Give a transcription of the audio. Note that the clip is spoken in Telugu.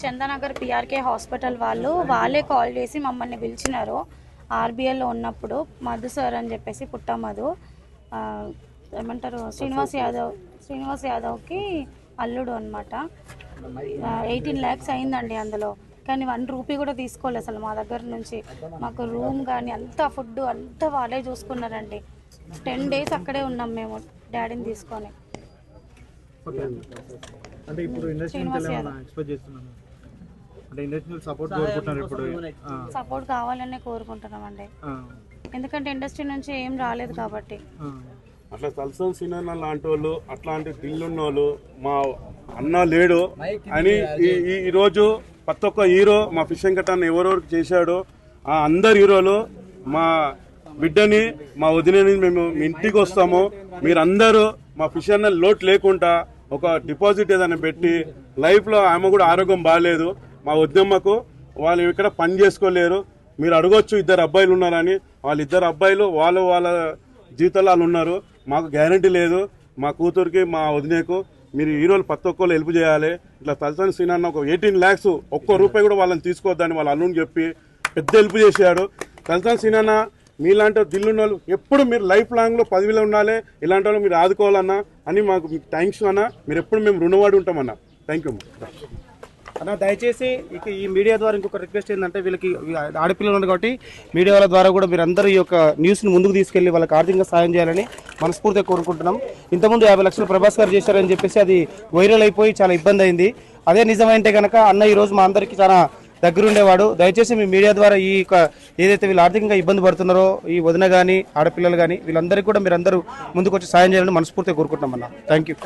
చందానగర్ పిఆర్కే హాస్పిటల్ వాళ్ళు వాళ్ళే కాల్ చేసి మమ్మల్ని పిలిచినారు. ఆర్బీఐలో ఉన్నప్పుడు మధు సార్ అని చెప్పేసి పుట్ట మధు ఆ, ఏమంటారు? శ్రీనివాస్ యాదవ్ శ్రీనివాస్ యాదవ్కి అల్లుడు అనమాట ఎయిటీన్ ల్యాక్స్ అయిందండి అందులో. కానీ వన్ రూపీ కూడా తీసుకోలేదు అసలు మా దగ్గర నుంచి. మాకు రూమ్ కానీ అంతా ఫుడ్ అంతా వాళ్ళే చూసుకున్నారండి. టెన్ డేస్ అక్కడే ఉన్నాం మేము డాడీని తీసుకొని. ఓకే. అంటే ఇప్పుడు ఇండస్ట్రీ నుంచి ఏమైనా ఎక్స్పెక్ట్ చేస్తున్నాను అంటే ఇండస్ట్రియల్ సపోర్ట్ కోరుకుంటున్నారు ఇప్పుడు. సపోర్ట్ కావాలనే కోరుకుంటున్నామండి. ఆ, ఎందుకంటే ఇండస్ట్రీ నుంచి ఏం రాలేదు కాబట్టి. అట్లా తలసం సినిమా లాంటి వాళ్ళు అట్లాంటి దిల్లున్న వాళ్ళు మా అన్న లేడు అని ఈ- ఈ- ఈ రోజు ప్రతి ఒక్క హీరో మా ఫిషింగ్ కట్టాన్ని ఎవరెవరికి చేశాడో ఆ అందరు హీరోలు మా బిడ్డని మా వదినని మేము మీ ఇంటికి వస్తాము. మీరందరూ మా ఫిష్ అన్న లోటు లేకుండా ఒక డిపాజిట్ ఏదైనా పెట్టి లైఫ్లో ఆమె కూడా ఆరోగ్యం బాగాలేదు. మా వద్దమ్మకు వాళ్ళు ఇక్కడ పని చేసుకోలేరు. మీరు అడగొచ్చు ఇద్దరు అబ్బాయిలు ఉన్నారని. వాళ్ళిద్దరు అబ్బాయిలు వాళ్ళు వాళ్ళ జీవితాలు వాళ్ళు ఉన్నారు. మాకు గ్యారంటీ లేదు. మా కూతురికి మా వదినేకు మీరు హీరోలు ప్రతి ఒక్కరు హెల్ప్ చేయాలి. ఇట్లా తలసాని సీనాన్న ఒక ఎయిటీన్ ల్యాక్స్ ఒక్క రూపాయి కూడా వాళ్ళని తీసుకోవద్దని వాళ్ళ అల్లుని చెప్పి పెద్ద హెల్ప్ చేశాడు. తలసాని సీనాన్న అన్న మీలాంటి దిల్లున్న వాళ్ళు ఎప్పుడు మీరు లైఫ్ లాంగ్లో పదవిలో ఉండాలి. ఇలాంటి వాళ్ళు మీరు ఆదుకోవాలన్నా అని మాకు థ్యాంక్స్ అన్న. మీరు ఎప్పుడు మేము రుణవాడి ఉంటామన్నా. థ్యాంక్ యూ అన్న దయచేసి ఇక ఈ మీడియా ద్వారా ఇంకొక రిక్వెస్ట్ ఏంటంటే వీళ్ళకి ఆడపిల్లలు ఉన్నారు కాబట్టి మీడియా వాళ్ళ ద్వారా కూడా మీరు అందరూ ఈ యొక్క న్యూస్ని ముందుకు తీసుకెళ్ళి వాళ్ళకి ఆర్థికంగా సాయం చేయాలని మనస్ఫూర్తిగా కోరుకుంటున్నాం. ఇంతకుముందు యాభై లక్షలు ప్రభాస్ గారు చేశారని చెప్పేసి అది వైరల్ అయిపోయి చాలా ఇబ్బంది అయింది. అదే నిజమైంటే కనుక అన్న ఈరోజు మా అందరికీ చాలా దగ్గరుండేవాడు. దయచేసి మీ మీడియా ద్వారా ఈ యొక్క ఏదైతే వీళ్ళు ఆర్థికంగా ఇబ్బంది పడుతున్నారో ఈ వదిన కానీ ఆడపిల్లలు కానీ వీళ్ళందరికీ కూడా మీరందరూ ముందుకు వచ్చి సాయం చేయాలని మనస్ఫూర్తిగా కోరుకుంటున్నాం అన్న. Thank you